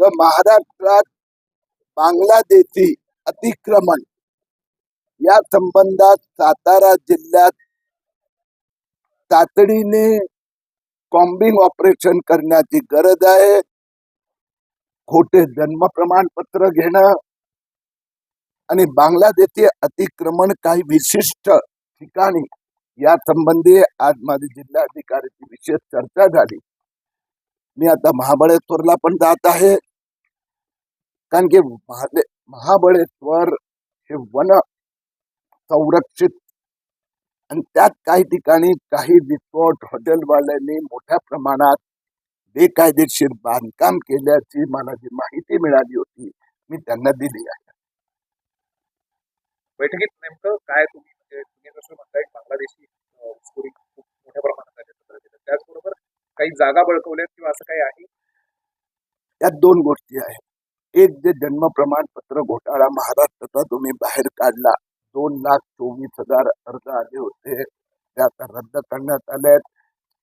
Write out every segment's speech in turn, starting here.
व महाराष्ट्रात बांगलादेशी अतिक्रमण या संबंधात सातारा जिल्ह्यात तातडीने कॉम्बिंग ऑपरेशन करण्याची गरज आहे. खोटे जन्म प्रमाणपत्र घेणं आणि बांगलादेशी अतिक्रमण काही विशिष्ट ठिकाणी या संबंधी आज माझी जिल्हाधिकाऱ्याची विशेष चर्चा झाली. मी आता महाबळेश्वरला पण जात आहे. कारण की महाबे- महाबळेश्वर हे वन संरक्षित आणि त्यात काही ठिकाणी काही रिसॉर्ट हॉटेलवाल्यांनी मोठ्या प्रमाणात बेकायदेशीर बांधकाम केल्याची मला जी माहिती मिळाली होती मी त्यांना दिली आहे. बैठकीत नेमकं काय तुम्ही म्हणजे तुम्ही जसं म्हणताय बांगलादेशी घुसखोरी खूप मोठ्या प्रमाणात आहे. त्याचबरोबर काही जागा बळकवल्यात किंवा असं काही आहे? त्यात दोन गोष्टी आहेत. एक जे जन्म प्रमाणपत्र घोटाळा महाराष्ट्राचा तुम्ही बाहेर काढला. दोन लाख चोवीस हजार अर्ज आले होते. ते आता रद्द करण्यात आले आहेत.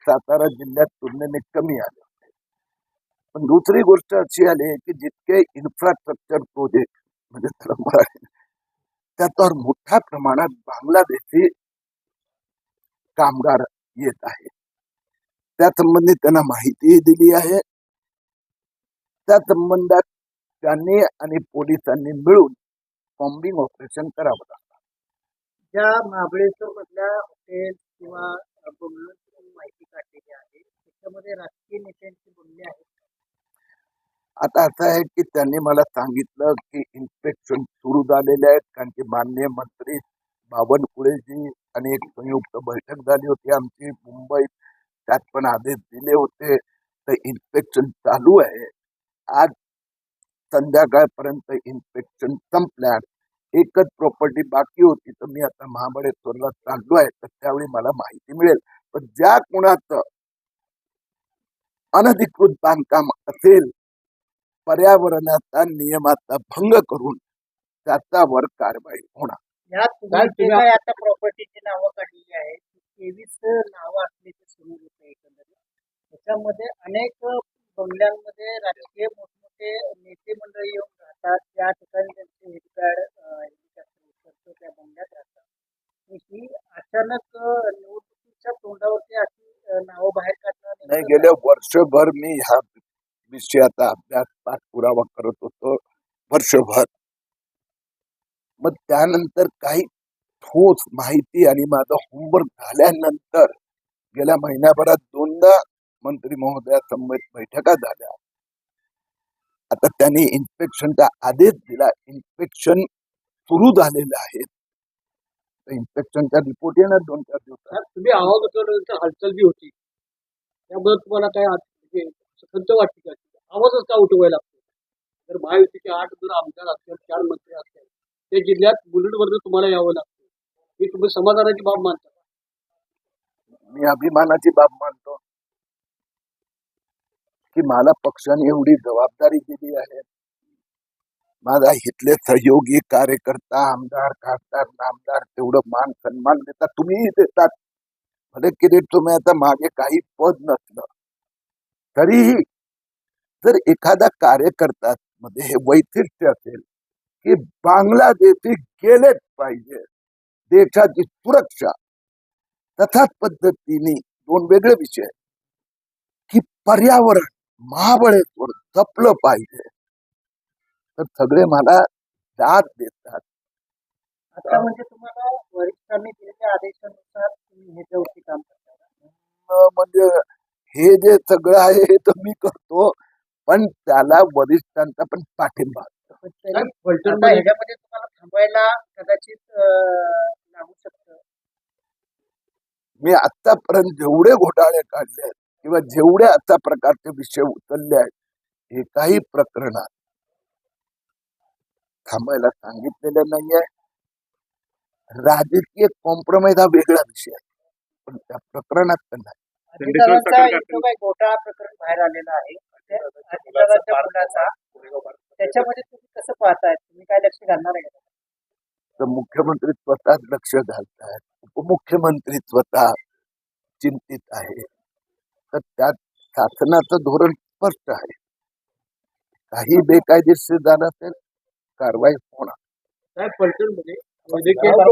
सातारा जिल्ह्यात तुलनेने कमी आले होते. पण दुसरी गोष्ट अशी आली की जितके इन्फ्रास्ट्रक्चर प्रोजेक्ट म्हणजे त्याला मराठी त्याच्यावर मोठ्या प्रमाणात बांगलादेशी कामगार येत आहे त्या संबंधी त्यांना माहितीही दिली आहे. त्या संबंधात त्यांनी आणि पोलिसांनी मिळून कॉम्बिंग ऑपरेशन करावं लागतं. ज्या महाबळेश्वर मधल्या हॉटेल किंवा माहिती काढलेली आहे त्याच्यामध्ये राजकीय नेत्यांची बोलणी आहेत आता असं आहे की त्यांनी मला सांगितलं की इन्स्पेक्शन सुरू झालेले आहेत कारण की माननीय मंत्री बावनकुळेजी आणि एक संयुक्त बैठक झाली होती आमची मुंबईत. त्यात पण आदेश दिले होते. तर इन्स्पेक्शन चालू आहे. आज संध्याकाळपर्यंत इन्स्पेक्शन संपल्या एकच प्रॉपर्टी बाकी होती तर मी आता महाबळेश्वरला चाललो आहे तर त्यावेळी मला माहिती मिळेल. पण ज्या कुणाचं अनधिकृत बांधकाम असेल पर्यावरणाचा नियमाचा भंग करून त्याच्यावर कारवाई होणार. आता प्रॉपर्टीची नावं काढलेली आहेत तेवीस नावं असल्याचे सुरू होते एकंदरीत. त्याच्यामध्ये अनेक बंगल्यांमध्ये ही अचानक निवडणुकीच्या तोंडावरती अशी नावं बाहेर काढणं नाही गेल्या वर्षभर मी ह्या विषयाचा अभ्यास पाठपुरावा करत होतो. वर्षभर. मग त्यानंतर काही ठोस माहिती आणि माझं होमवर्क झाल्यानंतर गेल्या महिन्याभरात दोनदा मंत्री महोदयासमवेत बैठका झाल्या. आता त्यांनी इन्स्पेक्शनचा आदेश दिला. इन्स्पेक्शन सुरू झालेलं आहे. इन्स्पेक्शनचा रिपोर्ट येणार दोन चार दिवसात. तुम्ही आवाज उठवल्यानंतर हालचाल बी होती. त्याबद्दल तुम्हाला काय आत- म्हणजे खंत वाटते का? आवाजच का उठवायला लागतो? जर महायुतीचे आठ जर आमदार असतील चार मंत्री असतील त्या जिल्ह्यात बुलेटवर तुम्हाला यावं लागतं. ही तुम्ही समाधानाची बाब मानता मी अभिमानाची बाब मानतो. की मला पक्षाने एवढी जबाबदारी दिली आहे. माझा इथले सहयोगी कार्यकर्ता आमदार खासदार नामदार तेवढं मान सन्मान देतात तुम्हीही देतात. भले किरीट तुम्ही आता मागे काही पद नसलं तरीही जर एखादा कार्यकर्ता मध्ये हे वैशिष्ट्य असेल की बांगलादेशी गेलेच पाहिजे देशाची सुरक्षा तथाच पद्धतीने दोन वेगळे विषय की पर्यावरण महाबळेश्वर जपलं पाहिजे. तर सगळे मला दाद देतात. आता म्हणजे तुम्हाला वरिष्ठांनी दिलेल्या आदेशानुसार तुम्ही काम करता म्हणजे हे जे सगळं आहे हे तर मी करतो पण त्याला वरिष्ठांचा पण पाठिंबा आता ह्याच्यामध्ये तुम्हाला थांबायला कदाचित अं, लागू शकतं. मी आतापर्यंत जेवढे घोटाळे काढले आहेत किंवा जेवढे अशा प्रकारचे विषय उचलले आहेत एकाही प्रकरणात थांबायला सांगितलेलं नाहीये. राजकीय कॉम्प्रोमाइज हा वेगळा विषय आहे. पण त्या प्रकरणात नाही. घोटाळा प्रकरण बाहेर आलेला आहे. त्या मुलाचा. त्याच्यामध्ये तुम्ही कसं पाहताय? तुम्ही काय लक्ष घालणार आहे? तर मुख्यमंत्री स्वतः लक्ष घालतात उपमुख्यमंत्री स्वतः चिंतित आहे. तर त्यात शासनाचं धोरण स्पष्ट आहे. काही बेकायदेशीर झालं असेल कारवाई होणार. साहेब पलटणमध्ये वैद्यकीय हा,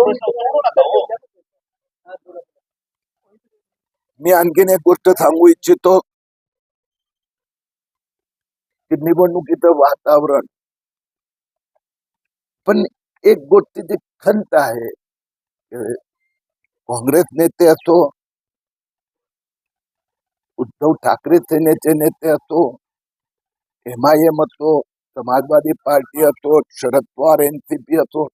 मी आणखीन एक गोष्ट सांगू इच्छितो. की निवडणुकीचं वातावरण. पण एक गोष्टीची खंत आहे काँग्रेस नेते असो उद्धव ठाकरे सेनेचे नेते असो एम आय एम असो समाजवादी पार्टी असो शरद पवार एनसीपी असो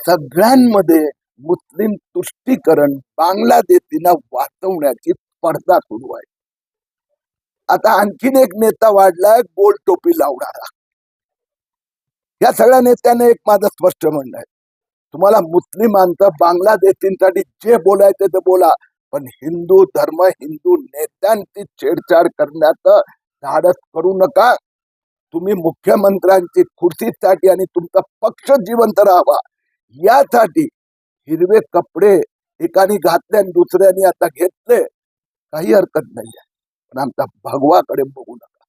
सगळ्यांमध्ये मुस्लिम तुष्टीकरण बांगलादेशीना वाचवण्याची स्पर्धा सुरू आहे. आता आणखीन एक नेता वाढलाय गोल टोपी लावणारा. या सगळ्या नेत्याने एक माझं स्पष्ट म्हणणं आहे. तुम्हाला मुस्लिमांचं बांगलादेशींसाठी जे बोलायचं ते बोला पण हिंदू धर्म हिंदू नेत्यांची छेडछाड करण्याचं धाडस करू नका. तुम्ही मुख्यमंत्र्यांची खुर्चीसाठी आणि तुमचा पक्ष जिवंत राहावा. यासाठी हिरवे कपडे एकाने घातले आणि दुसऱ्याने आता घेतले. काही हरकत नाही आहे पण आमचा भगवाकडे बघू नका.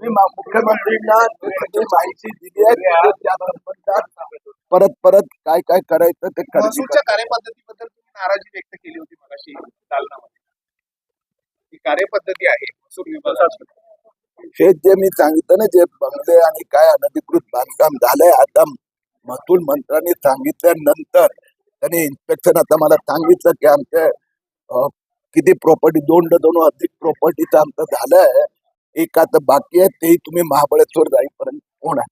मी मा- मुख्यमंत्रींना जी सगळी माहिती दिली आहे. परत परत काय काय करायचं ते. महसूलच्या कार्यपद्धतीबद्दल तुम्ही नाराजी व्यक्त केली होती मगाशी दालनामध्ये ही कार्यपद्धती आहे महसूल विभागाची. हे जे मी सांगितलं ना जे बंगले आणि काय अनधिकृत बांधकाम झालंय आता महसूल मंत्र्यांनी सांगितल्यानंतर त्यांनी इन्स्पेक्शन आता मला सांगितलं की आमच्या किती प्रॉपर्टी दोन डझन अधिक प्रॉपर्टीचं आमचं झालंय. एक आता बाकी आहे तेही तुम्ही महाबळेश्वर जाईपर्यंत होणार.